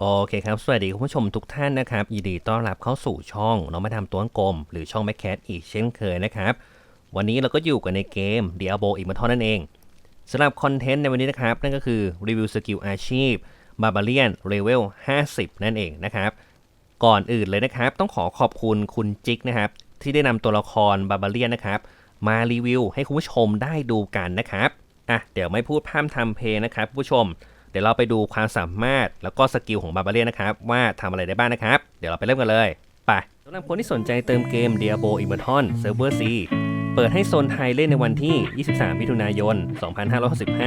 โอเคครับ สวัสดีคุณผู้ชมทุกท่านนะครับยินดีต้อนรับเข้าสู่ช่องน้องมาทำตัวกลม หรือช่องแมคแคทอีกเช่นเคยนะครับ วันนี้เราก็อยู่กันในเกม Diablo อีกมาเท่านั้นเองสำหรับคอนเทนต์ในวันนี้นะครับ นั่นก็คือรีวิวสกิลอาชีพ Barbarian Level 50 นั่นเองนะครับ ก่อนอื่นเลยนะครับ ต้องขอขอบคุณคุณจิกนะครับ ที่ได้นำตัวละคร Barbarian นะครับ มารีวิวให้คุณผู้ชมได้ดูกันนะครับอะเดี๋ยวไม่พูดพร่ำทำเพลงนะครับผู้ชม ดี๋ยวเราไปดูความสามารถแล้วก็สกิลของบาบาเลียนนะครับ ว่าทำอะไรได้บ้างนะครับ เดี๋ยวเราไปเริ่มกันเลยไปสำหรับคนที่สนใจเติมเกม Diablo Immortal Server C เปิดให้โซนไทยเล่นในวันที่ 23 มิถุนายน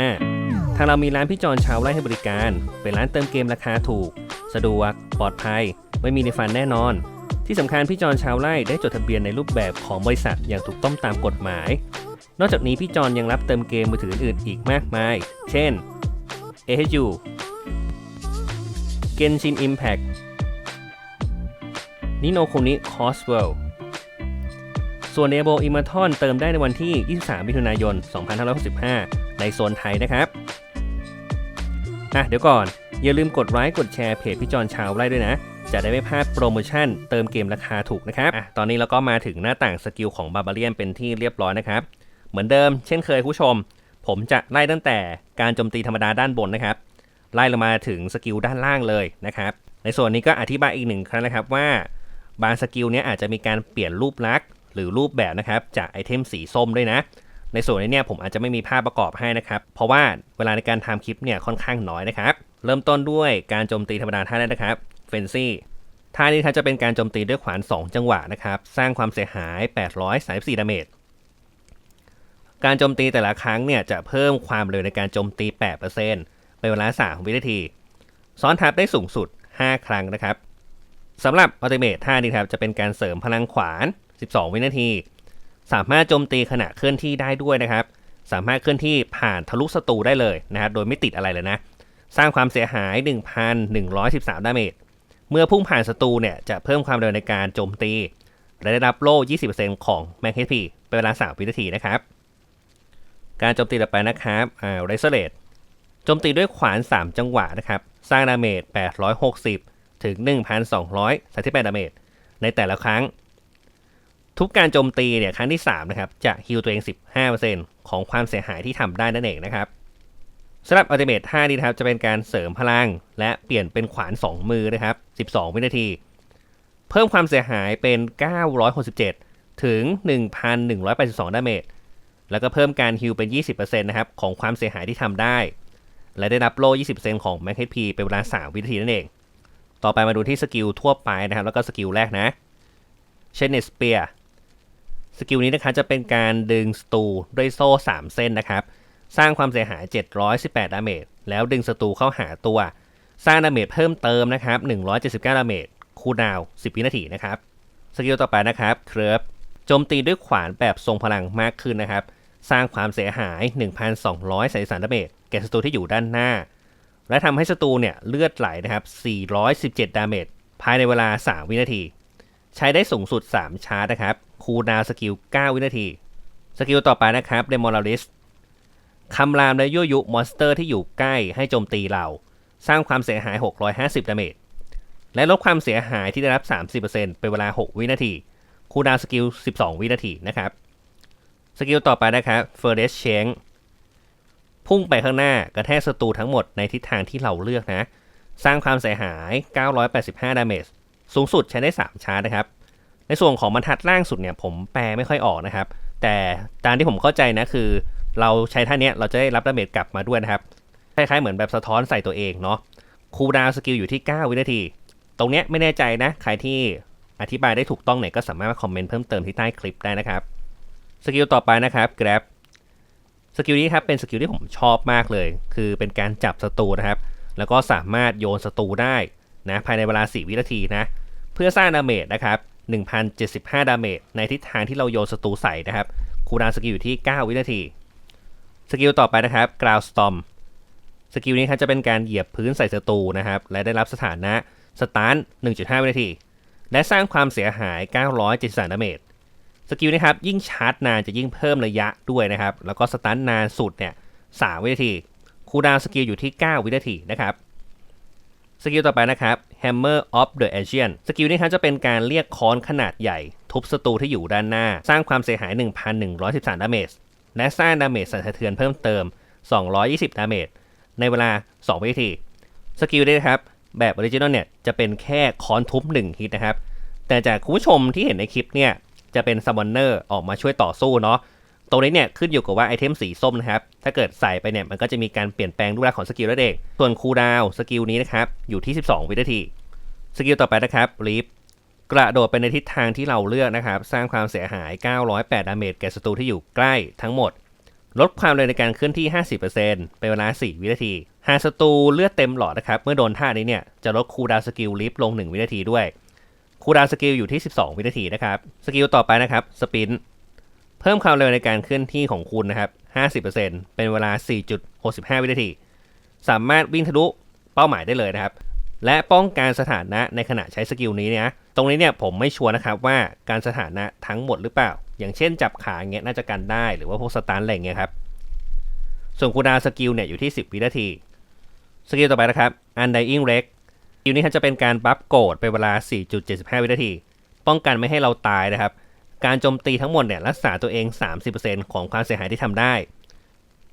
2565 ทางเรามีร้านพี่จอนชาวไร่ให้บริการ เป็นร้านเติมเกมราคาถูก สะดวก ปลอดภัย ไม่มีในฟันแน่นอน ที่สำคัญพี่จอนชาวไร่ได้จดทะเบียนในรูปแบบของบริษัทอย่างถูกต้องตามกฎหมาย นอกจากนี้พี่จอนยังรับเติมเกมมือถืออื่นอีกมากมาย เช่น AHU Genshin Impact Nino Kuni Coswell ส่วน Diablo Immortal เติมได้ในวันที่ 23 มิถุนายน 2565 ในโซนไทยนะครับอะเดี๋ยวก่อน อย่าลืมกดไลค์กดแชร์เพจพี่จอนชาวไร่ด้วยนะ จะได้ไม่พลาดโปรโมชั่นเติมเกมราคาถูกนะครับอะตอนนี้เราก็มาถึงหน้าต่างสกิลของบาบาเลียนเป็นที่เรียบร้อยนะครับ เหมือนเดิมเช่นเคยคุณผู้ชม ผมจะไล่ตั้งแต่การโจมตีธรรมดาด้านบนนะครับ ไล่ลงมาถึงสกิลด้านล่างเลยนะครับ ในส่วนนี้ก็อธิบายอีกหนึ่งครั้งนะครับว่าบางสกิลเนี้ยอาจจะมีการเปลี่ยนรูปลักษณ์หรือรูปแบบนะครับ จากไอเทมสีส้มด้วยนะ ในส่วนนี้เนี่ยผมอาจจะไม่มีภาพประกอบให้นะครับ เพราะว่าเวลาในการทำคลิปเนี่ยค่อนข้างน้อยนะครับ เริ่มต้นด้วยการโจมตีธรรมดาท่าแรกนะครับเฟนซี่ท่านี้ครับจะเป็นการโจมตีด้วยขวาน 2 จังหวะนะครับ สร้างความเสียหาย 834ดาเมจ การโจมตีแต่ละครั้งเนี่ยจะเพิ่มความเร็วในการโจมตี 8%เป็นเวลา 3 วินาที ซ้อนทับได้สูงสุด 5 ครั้งนะครับสำหรับอัลติเมทท่านี้ครับจะเป็นการเสริมพลังขวาน 12 วินาที สามารถโจมตีขณะเคลื่อนที่ได้ด้วยนะครับ สามารถเคลื่อนที่ผ่านทะลุศัตรูได้เลยนะครับโดยไม่ติดอะไรเลยนะ สร้างความเสียหาย 1,113 ดาเมจ เมื่อพุ่งผ่านศัตรูเนี่ยจะเพิ่มความเร็วในการโจมตี และได้รับโล่ 20%ของแมกเฮพีเป็นเวลา 3 วินาทีนะครับ การโจมตีต่อไปนะครับอ่าเรสเลตโจมตีด้วยขวาน 3 จังหวะนะครับ สร้างดาเมจ 860 ถึง 1,238ดาเมจในแต่ละครั้ง ทุกการโจมตีเนี่ยครั้งที่ 3 นะครับ จะฮิลตัวเอง 15%ของความเสียหายที่ทำได้นั่นเองนะครับสำหรับอัลติเมท5นี้นะครับ จะเป็นการเสริมพลัง และเปลี่ยนเป็นขวาน 2 มือนะครับ 12 วินาที เพิ่มความเสียหายเป็น 967 ถึง 1,182 ดาเมจ แล้วก็เพิ่มการฮิลเป็น 20%นะครับของความเสียหายที่ทำได้ และได้รับโล่ 20%ของ m a c h p เป็นเวลา 3 วินาทีนั่นเอง ต่อไปมาดูที่สกิลทั่วไปนะครับ แล้วก็สกิลแรกนะเชนเนสเปียสกิลนี้นะครับจะเป็นการดึงสตูด้วยโซ่ 3 เส้นนะครับ สร้างความเสียหาย 718 ดาเมจ แล้วดึงศัตรูเข้าหาตัว สร้างดาเมจเพิ่มเติมนะครับ 179 ดาเมจ คูลดาวน์10 วินาทีนะครับ สกิลต่อไปนะครับ เครฟโจมตีด้วยขวานแบบทรงพลังมากขึ้นนะครับ สร้างความเสียหาย 1,233ดาเมจแก่ศัตรูที่อยู่ด้านหน้า และทำให้ศัตรูเนี่ยเลือดไหลนะครับ 417 ดาเมจภายในเวลา 3 วินาที ใช้ได้สูงสุด 3 ชาร์จนะครับ คูลดาวสกิล 9 วินาที สกิลต่อไปนะครับเดโมลาริสคำรามและยั่วยุมอนสเตอร์ที่อยู่ใกล้ให้โจมตีเรา สร้างความเสียหาย 650 ดาเมจ และลดความเสียหายที่ได้รับ 30%เป็นเวลา 6 วินาที คูลดาวสกิล 12 วินาทีนะครับ สกิลต่อไปนะครับ f u r r e s Change พุ่งไปข้างหน้ากระแทกศัตรูทั้งหมดในทิศทางที่เราเลือกนะ สร้างความเสียหาย 985ดาเมจสูงสุดใช้ได้ 3 ชาร์จนะครับ ในส่วนของบรรทัดล่างสุดเนี่ยผมแปลไม่ค่อยออกนะครับ แต่ตามที่ผมเข้าใจนะคือ เราใช้ท่านี้เราจะได้รับดาเมจกลับมาด้วยนะครับ คล้ายๆเหมือนแบบสะท้อนใส่ตัวเองเนาะ คูลดาวสกิลอยู่ที่ 9 วินาที ตรงเนี้ยไม่แน่ใจนะ ใครที่อธิบายได้ถูกต้องเนี่ยก็สามารถมาคอมเมนต์เพิ่มเติมที่ใต้คลิปได้นะครับ สกิลต่อไปนะครับ grab สกิลนี้ครับเป็นสกิลที่ผมชอบมากเลย คือเป็นการจับศัตรูนะครับ แล้วก็สามารถโยนศัตรูได้นะภายในเวลา 4 วินาทีนะ เพื่อสร้างดาเมจนะครับ1,075 ดาเมจในทิศทางที่เราโยนศัตรูใส่นะครับคูลดาวสกิลอยู่ที่ 9 วินาที สกิลต่อไปนะครับ ground storm สกิลนี้ครับจะเป็นการเหยียบพื้นใส่ศัตรูนะครับ และได้รับสถานะสตาร์ท1.5 วินาที และสร้างความเสียหาย 973 ดาเมจ สกิลนี้ครับยิ่งชาร์จนานจะยิ่งเพิ่มระยะด้วยนะครับ แล้วก็สตาร์ทนานสุดเนี่ย3วินาที คูดาวสกิลอยู่ที่ 9 วินาทีนะครับ สกิลต่อไปนะครับ Hammer of the Ancient สกิลนี้ครับจะเป็นการเรียกค้อนขนาดใหญ่ ทุบศัตรูที่อยู่ด้านหน้า สร้างความเสียหาย 1,113 ดาเมจ และสร้างดาเมจสั่นสะเทือนเพิ่มเติม 220 ดาเมจ ในเวลา 2 วิธีสกิลนี้นะครับแบบออริจินอลเนี่ยจะเป็นแค่ค้อนทุบ1ฮิตนะครับ แต่จากคุณผู้ชมที่เห็นในคลิปเนี่ย จะเป็นซัมมอนเนอร์ออกมาช่วยต่อสู้เนาะตรงนี้เนี่ยขึ้นอยู่กับว่าไอเทมสีส้มนะครับ ถ้าเกิดใส่ไปเนี่ยมันก็จะมีการเปลี่ยนแปลงรูปลักษณ์ของสกิลนั่นเอง ส่วนคูลดาวสกิลนี้นะครับ อยู่ที่ 12 วินาที สกิลต่อไปนะครับรีฟกระโดดไปในทิศทางที่เราเลือกนะครับ สร้างความเสียหาย 908 ดาเมจแก่ศัตรูที่อยู่ใกล้ทั้งหมด ลดความเร็วในการเคลื่อนที่ 50%เป็นเวลา 4 วินาที หากศัตรูเลือดเต็มหลอดนะครับ เมื่อโดนท่านี้เนี่ยจะลดคูลดาวสกิลลิฟลง 1 วินาทีด้วย คูลดาวสกิลอยู่ที่ 12 วินาทีนะครับ สกิลต่อไปนะครับ สปิน เพิ่มความเร็วในการเคลื่อนที่ของคุณนะครับ 50%เป็นเวลา 4.65 วินาที สามารถวิ่งทะลุเป้าหมายได้เลยนะครับ และป้องกันสถานะในขณะใช้สกิลนี้เนี่ยตรงนี้เนี่ยผมไม่ชัวร์นะครับว่าการสถานะทั้งหมดหรือเปล่า อย่างเช่นจับขาเงี้ยน่าจะกันได้ หรือว่าพวกสตาร์ทอะไรเงี้ยครับ ส่วนคูดาวสกิลเนี่ยอยู่ที่ 10 วินาที สกิลต่อไปนะครับ Undying r e g สกิลนี้ครับจะเป็นการบัฟโกดเป็นเวลา 4.75 วินาที ป้องกันไม่ให้เราตายนะครับ การโจมตีทั้งหมดเนี่ยรักษาตัวเอง 30%ของความเสียหายที่ทำได้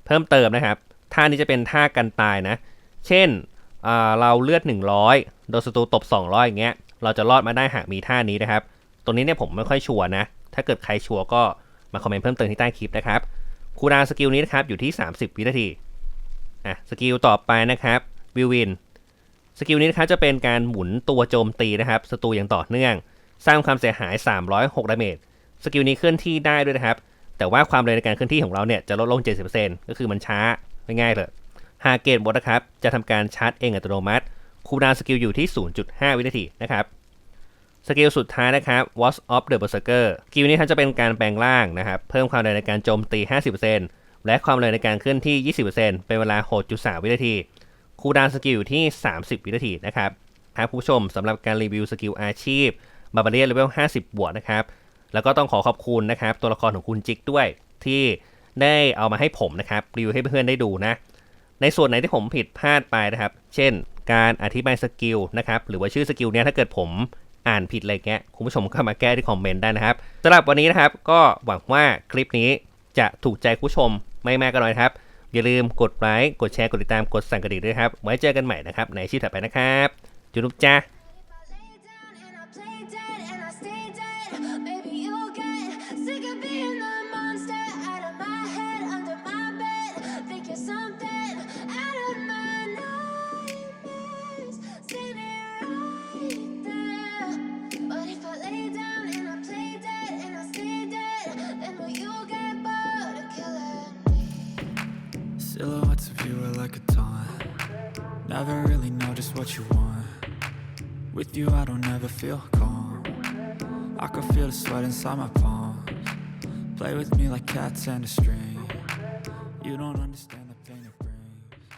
เพิ่มเติมนะครับท่านี้จะเป็นท่ากันตายนะ เช่นอ่าเราเลือด 100 โดนศัตรูตบ 200 อย่างเงี้ย เราจะรอดมาได้หากมีท่านี้นะครับตรงนี้เนี่ยผมไม่ค่อยชัวร์นะ ถ้าเกิดใครชัวร์ก็มาคอมเมนต์เพิ่มเติมที่ใต้คลิปนะครับ คูดาสกิลนี้นะครับอยู่ที่ 30 วินาที อะ สกิลต่อไปนะครับ วิววิน สกิลนี้นะครับจะเป็นการหมุนตัวโจมตีนะครับศัตรูอย่างต่อเนื่อง สร้างความเสียหาย 306ดาเมจสกิลนี้เคลื่อนที่ได้ด้วยนะครับ แต่ว่าความเร็วในการเคลื่อนที่ของเราเนี่ยจะลดลง 70%ก็คือมันช้าไม่ง่ายเลยหากเกตบดนะครับจะทำการชาร์จเองอัตโนมัติคูลดาวน์สกิลอยู่ที่ 0.5 วินาทีนะครับสกิลสุดท้ายนะครับ Watch of the Berserker สกิลนี้ครับจะเป็นการแปลงร่างนะครับ เพิ่มความเร็วในการโจมตี 50%และความเร็วในการเคลื่อนที่ 20%เป็นเวลา 6.3 วินาที คูลดาวน์สกิลอยู่ที่ 30 วินาทีนะครับครับผู้ชมสำหรับการรีวิวสกิลอาชีพบาบาเรียเลเวล50 บวกนะครับ แล้วก็ต้องขอขอบคุณนะครับ ตัวละครของคุณจิกด้วยที่ได้เอามาให้ผมนะครับ รีวิวให้เพื่อนๆได้ดูนะ ในส่วนไหนที่ผมผิดพลาดไปนะครับ เช่น การอธิบายสกิลนะครับ หรือว่าชื่อสกิลเนี้ยถ้าเกิดผมอ่านผิดอะไรเงี้ยคุณผู้ชมก็มาแก้ที่คอมเมนต์ได้นะครับสำหรับวันนี้นะครับ ก็หวังว่าคลิปนี้จะถูกใจผู้ชมไม่มากก็น้อยครับ อย่าลืมกดไลค์กดแชร์กดติดตามกดสั่นกระดิ่งด้วยครับ ไว้เจอกันใหม่นะครับในอาชีพถัดไปนะครับจุนุบจ้า Never really know just what you want. With you, I don't ever feel calm. I can feel the sweat inside my palms. Play with me like cats and a string. You don't understand.